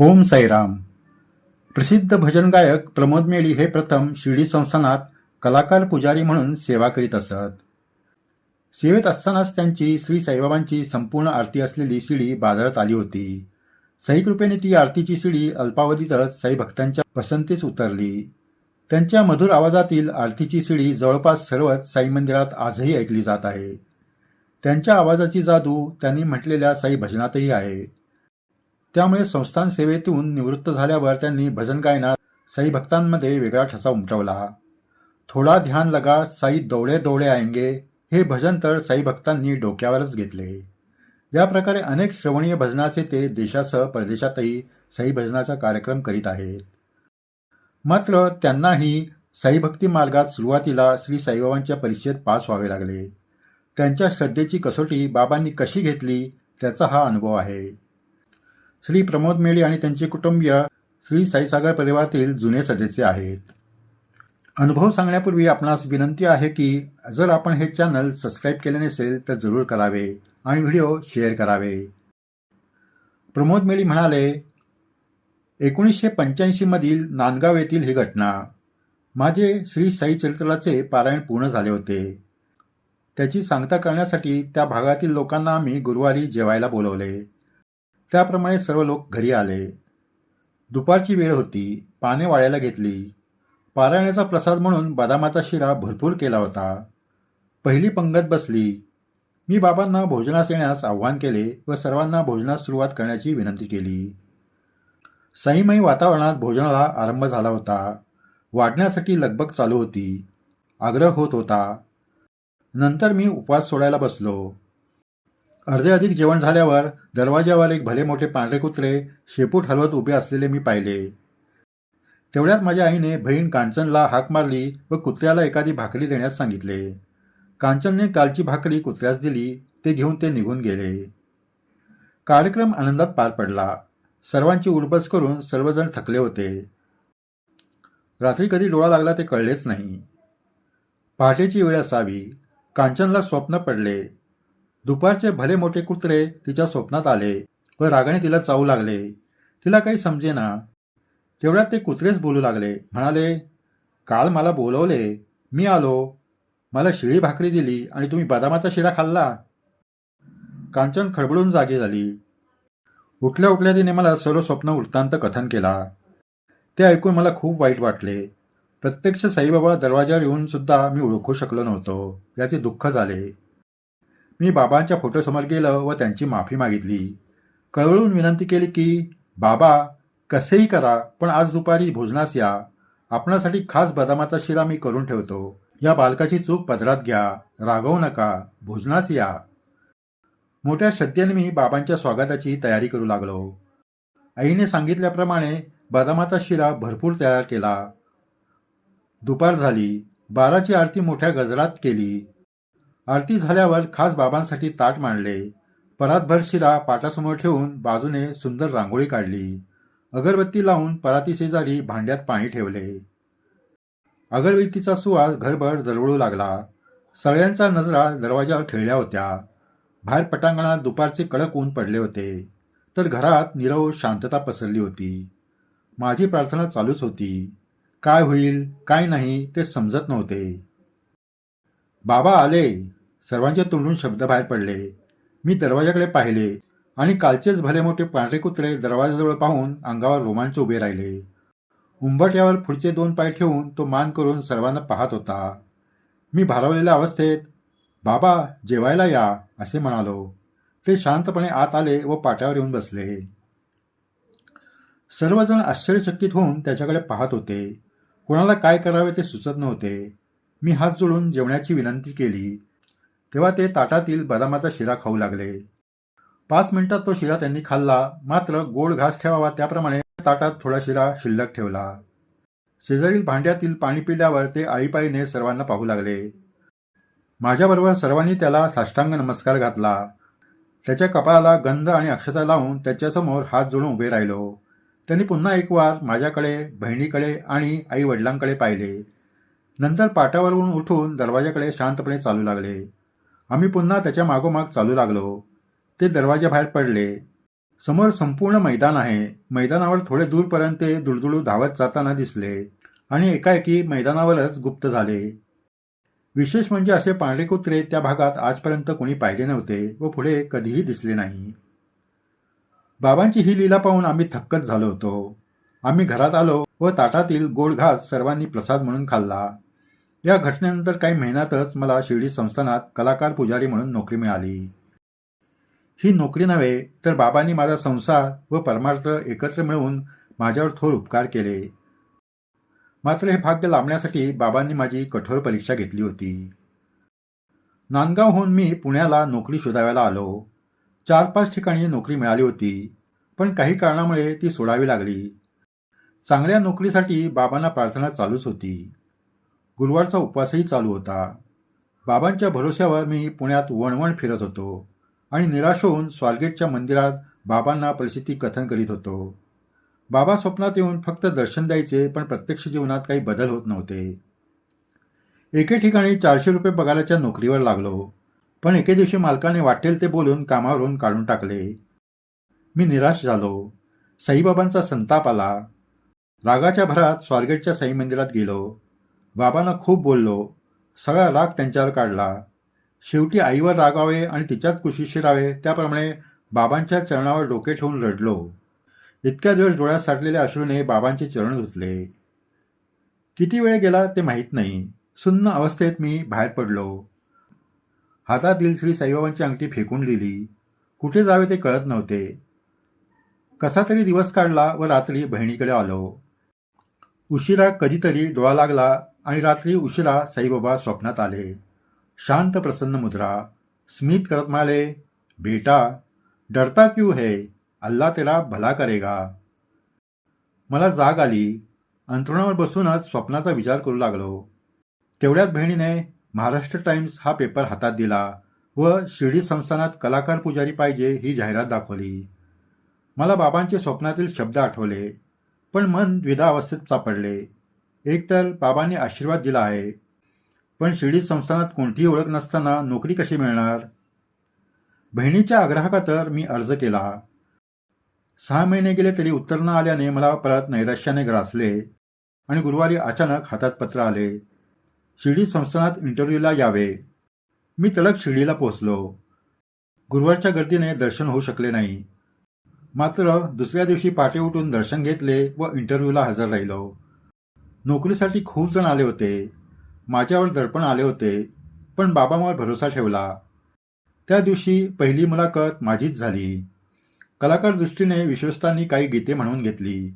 ओम साईराम. प्रसिद्ध भजन गायक प्रमोद मेळी हे प्रथम शिर्डी संस्थानात कलाकार पुजारी म्हणून सेवा करीत असत. सेवेत असतानाच त्यांची श्री साईबाबांची संपूर्ण आरती असलेली शिडी बाजारात आली होती. साईकृपेने ती आरतीची शिडी अल्पावधीतच साई भक्तांच्या पसंतीस उतरली. त्यांच्या मधुर आवाजातील आरतीची शिडी जवळपास सर्वच साई मंदिरात आजही ऐकली जात आहे. त्यांच्या आवाजाची जादू त्यांनी म्हटलेल्या साई भजनातही आहे. त्यामुळे संस्थान सेवेतून निवृत्त झाल्यावर त्यांनी भजन गायनात साई भक्तांमध्ये वेगळा ठसा उमटवला. थोडा ध्यान लगा साई दौडे दौडे आएंगे हे भजन तर साई भक्तांनी डोक्यावरच घेतले. या प्रकारे अनेक श्रवणीय भजनाचे ते देशासह परदेशातही साई भजनाचा कार्यक्रम करीत आहेत. मात्र त्यांनाही साई भक्ती मार्गात सुरुवातीला श्री साईबाबांच्या परीक्षेत पास व्हावे लागले. त्यांच्या श्रद्धेची कसोटी बाबांनी कशी घेतली त्याचा हा अनुभव आहे. श्री प्रमोद मेळी आणि त्यांचे कुटुंबीय श्री साईसागर परिवारातील जुने सदस्य आहेत. अनुभव सांगण्यापूर्वी आपणास विनंती आहे की जर आपण हे चॅनल सबस्क्राईब केले नसेल तर जरूर करावे आणि व्हिडिओ शेअर करावे. प्रमोद मेळी म्हणाले एकोणीसशे पंच्याऐंशीमधील नांदगाव येथील ही घटना. माझे श्री साई चरित्राचे पारायण पूर्ण झाले होते. त्याची सांगता करण्यासाठी त्या भागातील लोकांना आम्ही गुरुवारी जेवायला बोलवले. त्याप्रमाणे सर्व लोक घरी आले. दुपारची वेळ होती. पाने वाळायला घेतली. पारायणाचा प्रसाद म्हणून बदामाचा शिरा भरपूर केला होता. पहिली पंगत बसली. मी बाबांना भोजनास येण्यास आव्हान केले व सर्वांना भोजनास सुरुवात करण्याची विनंती केली. साईमयी वातावरणात भोजनाला आरंभ झाला होता. वाढण्यासाठी लगबग चालू होती. आग्रह होत होता. नंतर मी उपवास सोडायला बसलो. अर्धे अधिक जेवण झाल्यावर दरवाज्यावर एक भले मोठे पांढरे कुत्रे शेपूट हलवत उभे असलेले मी पाहिले. तेवढ्यात माझ्या आईने बहीण कांचनला हाक मारली व कुत्र्याला एखादी भाकरी देण्यास सांगितले. कांचनने कालची भाकरी कुत्र्यास दिली ते घेऊन ते निघून गेले. कार्यक्रम आनंदात पार पडला. सर्वांची उडबस करून सर्वजण थकले होते. रात्री कधी डोळा लागला ते कळलेच नाही. पहाटेची वेळ असावी. कांचनला स्वप्न पडले. दुपारचे भले मोठे कुत्रे तिच्या स्वप्नात आले व रागाने तिला चावू लागले. तिला काही समजेना. तेवढ्यात ते कुत्रेच बोलू लागले. म्हणाले काल मला बोलवले. मी आलो. मला शिळी भाकरी दिली आणि तुम्ही बदामाचा शिरा खाल्ला. कांचन खडबडून जागी झाली. उठल्या उठल्या तिने मला सर्व स्वप्न वृत्तांत कथन केला. ते ऐकून मला खूप वाईट वाटले. प्रत्यक्ष साईबाबा दरवाजावर येऊन सुद्धा मी ओळखू शकलो नव्हतो. याचे दुःख झाले. मी बाबांच्या फोटोसमोर गेलं व त्यांची माफी मागितली. कळवळून विनंती केली की बाबा कसेही करा पण आज दुपारी भोजनास या. आपणासाठी खास बदामाचा शिरा मी करून ठेवतो. या बालकाची चूक पदरात घ्या. रागवू नका. भोजनास या. मोठ्या श्रद्धेने मी बाबांच्या स्वागताची तयारी करू लागलो. आईने सांगितल्याप्रमाणे बदामाचा शिरा भरपूर तयार केला. दुपार झाली. बाराची आरती मोठ्या गजरात केली. आरती झाल्यावर खास बाबांसाठी ताट मांडले. परातभर शिरा पाटासमोर ठेवून बाजूने सुंदर रांगोळी काढली. अगरबत्ती लावून पराती शेजारी भांड्यात पाणी ठेवले. अगरबत्तीचा सुवास घरभर दरवळू लागला. सगळ्यांचा नजरा दरवाजावर खेळल्या होत्या. बाहेर पटांगणात दुपारचे कडक ऊन पडले होते. तर घरात निरव शांतता पसरली होती. माझी प्रार्थना चालूच होती. काय होईल काय नाही ते समजत नव्हते. बाबा आले. सर्वांच्या तोंडून शब्द बाहेर पडले. मी दरवाजाकडे पाहिले आणि कालचेच भले मोठे पांढरे कुत्रे दरवाजाजवळ पाहून अंगावर रोमांच उभे राहिले. उंबट्यावर पुढचे दोन पाय ठेवून तो मान करून सर्वांना पाहत होता. मी भारावलेल्या अवस्थेत बाबा जेवायला या असे म्हणालो. ते शांतपणे आत आले व पाट्यावर येऊन बसले. सर्वजण आश्चर्यचकित होऊन त्याच्याकडे पाहत होते. कोणाला काय करावे ते सुचत नव्हते. मी हात जोडून जेवण्याची विनंती केली. तेव्हा ते ताटातील बदामाचा शिरा खाऊ लागले. पाच मिनिटात तो शिरा त्यांनी खाल्ला. मात्र गोड घास ठेवावा त्याप्रमाणे ताटात थोडा शिरा शिल्लक ठेवला. शेजारील भांड्यातील पाणी पिल्यावर ते आळीपाळीने सर्वांना पाहू लागले. माझ्याबरोबर सर्वांनी त्याला साष्टांग नमस्कार घातला. त्याच्या कपाळाला गंध आणि अक्षता लावून त्याच्यासमोर हात जोडून उभे राहिलो. त्यांनी पुन्हा एक वार माझ्याकडे बहिणीकडे आणि आई वडिलांकडे पाहिले. नंतर पाटावरून उठून दरवाजाकडे शांतपणे चालू लागले. आम्ही पुन्हा त्याच्या मागोमाग चालू लागलो. ते दरवाजाबाहेर पडले. समोर संपूर्ण मैदान आहे. मैदानावर थोडे दूरपर्यंत ते दुडदुडू धावत जाताना दिसले आणि एकाएकी मैदानावरच गुप्त झाले. विशेष म्हणजे असे पांढरे कुत्रे त्या भागात आजपर्यंत कोणी पाहिले नव्हते व पुढे कधीही दिसले नाही. बाबांची ही लीला पाहून आम्ही थक्कच झालो होतो. आम्ही घरात आलो व ताटातील गोड घास सर्वांनी प्रसाद म्हणून खाल्ला. या घटनेनंतर काही महिन्यातच मला शिर्डी संस्थानात कलाकार पुजारी म्हणून नोकरी मिळाली. ही नोकरी नव्हे तर बाबांनी माझा संसार व परमार्थ एकत्र मिळवून माझ्यावर थोर उपकार केले. मात्र हे भाग्य लांबण्यासाठी बाबांनी माझी कठोर परीक्षा घेतली होती. नांदगावहून मी पुण्याला नोकरी शोधाव्याला आलो. चार पाच ठिकाणी नोकरी मिळाली होती पण काही कारणामुळे ती सोडावी लागली. चांगल्या नोकरीसाठी बाबांना प्रार्थना चालूच होती. गुरुवारचा उपवासही चालू होता. बाबांच्या भरोश्यावर मी पुण्यात वणवण फिरत होतो आणि निराश होऊन स्वारगेटच्या मंदिरात बाबांना परिस्थिती कथन करीत होतो. बाबा स्वप्नात येऊन फक्त दर्शन द्यायचे पण प्रत्यक्ष जीवनात काही बदल होत नव्हते. एके ठिकाणी चारशे रुपये पगाराच्या नोकरीवर लागलो पण एके दिवशी मालकाने वाटेल ते बोलून कामावरून काढून टाकले. मी निराश झालो. साईबाबांचा संताप आला. रागाच्या भरात स्वारगेटच्या साई मंदिरात गेलो. बाबांना खूप बोललो. सगळा राग त्यांच्यावर काढला. शेवटी आईवर रागावे आणि तिच्यात कुशीशी राहावे त्याप्रमाणे बाबांच्या चरणावर डोके ठेवून रडलो. इतक्या दिवस डोळ्यात साठलेल्या अश्रूने बाबांचे चरण धुतले. किती वेळ गेला ते माहीत नाही. सुन्न अवस्थेत मी बाहेर पडलो. हातातील श्री साईबाबांची अंगठी फेकून दिली. कुठे जावे ते कळत नव्हते. कसा तरी दिवस काढला व रात्री बहिणीकडे आलो. उशिरा कधीतरी डोळा लागला. आणि रात्री उशिरा साईबाबा स्वप्नात आले. शांत प्रसन्न मुद्रा. स्मित करत म्हणाले बेटा डरता क्यू है? अल्ला तेरा भला करेगा. मला जाग आली. अंथरुणावर बसूनच स्वप्नाचा विचार करू लागलो. तेवढ्यात बहिणीने महाराष्ट्र टाइम्स हा पेपर हातात दिला व शिर्डी संस्थानात कलाकार पुजारी पाहिजे ही जाहिरात दाखवली. मला बाबांचे स्वप्नातील शब्द आठवले पण मन द्विधावस्थेत सापडले. एकतर बाबांनी आशीर्वाद दिला आहे पण शिर्डी संस्थानात कोणतीही ओळख नसताना नोकरी कशी मिळणार? बहिणीच्या आग्रहाखातर मी अर्ज केला. सहा महिने गेले तरी उत्तर न आल्याने मला परत नैराश्याने ग्रासले आणि गुरुवारी अचानक हातात पत्र आले. शिर्डी संस्थानात इंटरव्ह्यूला यावे. मी तडक शिर्डीला पोहोचलो. गुरुवारच्या गर्दीने दर्शन होऊ शकले नाही. मात्र दुसऱ्या दिवशी पाटे उठून दर्शन घेतले व इंटरव्ह्यूला हजर राहिलो. नोकरीसाठी खूप जण आले होते. माझ्यावर दडपण आले होते पण बाबांवर भरोसा ठेवला. त्या दिवशी पहिली मुलाखत माझीच झाली. कलाकार दृष्टीने विश्वस्तांनी काही गीते म्हणून घेतली.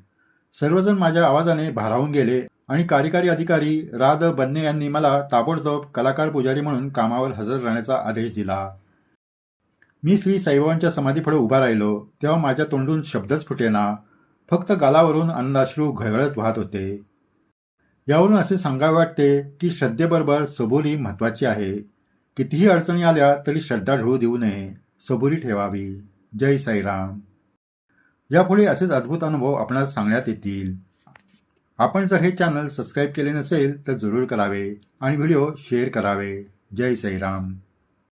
सर्वजण माझ्या आवाजाने भारावून गेले आणि कार्यकारी अधिकारी रा द बन्ने यांनी मला ताबडतोब कलाकार पुजारी म्हणून कामावर हजर राहण्याचा आदेश दिला. मी श्री साईबाबांच्या समाधीपुढे उभा राहिलो तेव्हा माझ्या तोंडून शब्दच फुटेना. फक्त गालावरून अन्नाश्रू घळघळत वाहत होते. यावरून असे सांगावे वाटते की श्रद्धेबरोबर सबुरी महत्त्वाची आहे. कितीही अडचणी आल्या तरी श्रद्धा ढळू देऊ नये. सबुरी ठेवावी. जय साईराम. यापुढे असेच अद्भुत अनुभव आपणास सांगण्यात येतील. आपण जर हे चॅनल सबस्क्राईब केले नसेल तर जरूर करावे आणि व्हिडिओ शेअर करावे. जय साईराम.